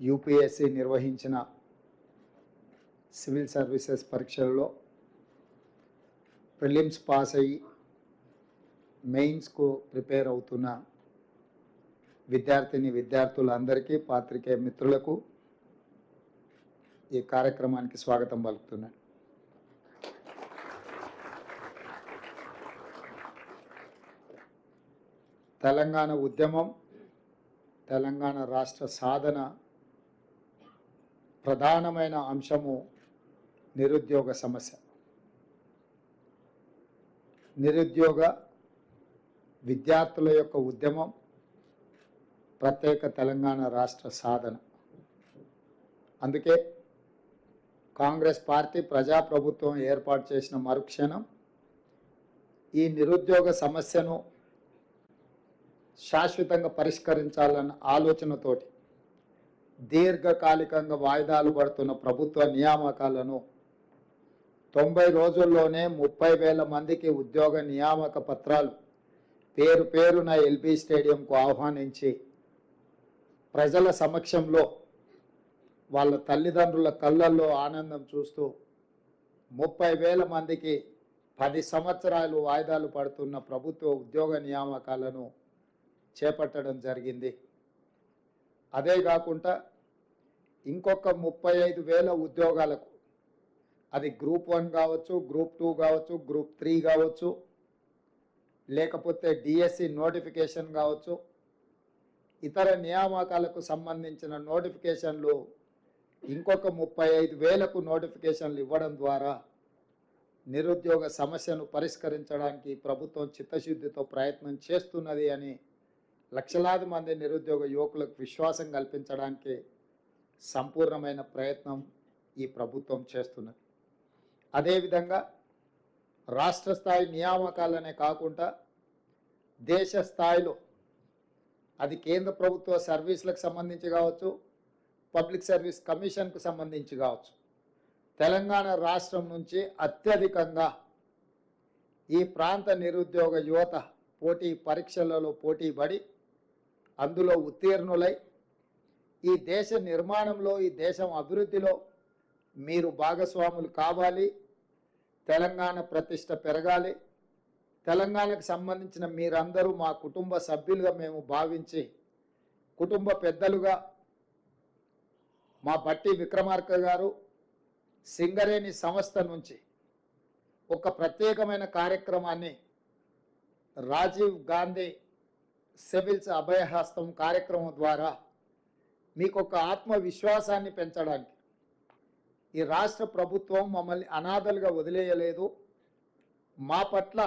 UPSC నిర్వహించిన civil services పరీక్షల్లో prelims pass అయ్యి మెయిన్స్కు ప్రిపేర్ అవుతున్న విద్యార్థిని విద్యార్థులందరికీ పాత్రికే మిత్రులకు ఈ కార్యక్రమానికి స్వాగతం పలుకుతున్నాను. తెలంగాణ ఉద్యమం తెలంగాణ రాష్ట్ర సాధన ప్రధానమైన అంశము నిరుద్యోగ సమస్య. నిరుద్యోగ విద్యార్థుల యొక్క ఉద్యమం ప్రత్యేక తెలంగాణ రాష్ట్ర సాధన. అందుకే కాంగ్రెస్ పార్టీ ప్రజాప్రభుత్వం ఏర్పాటు చేసిన మరుక్షణం ఈ నిరుద్యోగ సమస్యను శాశ్వతంగా పరిష్కరించాలన్న ఆలోచనతోటి దీర్ఘకాలికంగా వాయిదాలు పడుతున్న ప్రభుత్వ నియామకాలను తొంభై రోజుల్లోనే ముప్పై వేల మందికి ఉద్యోగ నియామక పత్రాలు పేరు పేరున ఎల్బీ స్టేడియంకు ఆహ్వానించి ప్రజల సమక్షంలో వాళ్ళ తల్లిదండ్రుల కళ్ళల్లో ఆనందం చూస్తూ ముప్పై వేల మందికి పది సంవత్సరాలు వాయిదాలు పడుతున్న ప్రభుత్వ ఉద్యోగ నియామకాలను చేపట్టడం జరిగింది. అదే కాకుండా ఇంకొక ముప్పై ఐదు వేల ఉద్యోగాలకు అది గ్రూప్ వన్ కావచ్చు గ్రూప్ టూ కావచ్చు గ్రూప్ త్రీ కావచ్చు లేకపోతే డిఎస్సి నోటిఫికేషన్ కావచ్చు ఇతర నియామకాలకు సంబంధించిన నోటిఫికేషన్లు ఇంకొక ముప్పై ఐదు వేలకు నోటిఫికేషన్లు ఇవ్వడం ద్వారా నిరుద్యోగ సమస్యను పరిష్కరించడానికి ప్రభుత్వం చిత్తశుద్ధితో ప్రయత్నం చేస్తున్నది అని లక్షలాది మంది నిరుద్యోగ యువకులకు విశ్వాసం కల్పించడానికి సంపూర్ణమైన ప్రయత్నం ఈ ప్రభుత్వం చేస్తున్నది. అదేవిధంగా రాష్ట్ర స్థాయి నియామకాలనే కాకుండా దేశ స్థాయిలో అది కేంద్ర ప్రభుత్వ సర్వీసులకు సంబంధించి కావచ్చు పబ్లిక్ సర్వీస్ కమిషన్కు సంబంధించి కావచ్చు తెలంగాణ రాష్ట్రం నుంచి అత్యధికంగా ఈ ప్రాంత నిరుద్యోగ యువత పోటీ పరీక్షలలో పోటీ పడి అందులో ఉత్తీర్ణులై ఈ దేశ నిర్మాణంలో ఈ దేశం అభివృద్ధిలో మీరు భాగస్వాములు కావాలి. తెలంగాణ ప్రతిష్ట పెరగాలి. తెలంగాణకు సంబంధించిన మీరందరూ మా కుటుంబ సభ్యులుగా మేము భావించి కుటుంబ పెద్దలుగా మా బట్టి విక్రమార్క గారు సింగరేణి సంస్థ నుంచి ఒక ప్రత్యేకమైన కార్యక్రమాన్ని రాజీవ్ గాంధీ సివిల్స్ అభయహస్తం కార్యక్రమం ద్వారా మీకు ఒక ఆత్మవిశ్వాసాన్ని పెంచడానికి ఈ రాష్ట్ర ప్రభుత్వం మమ్మల్ని అనాథలుగా వదిలేయలేదు. మా పట్ల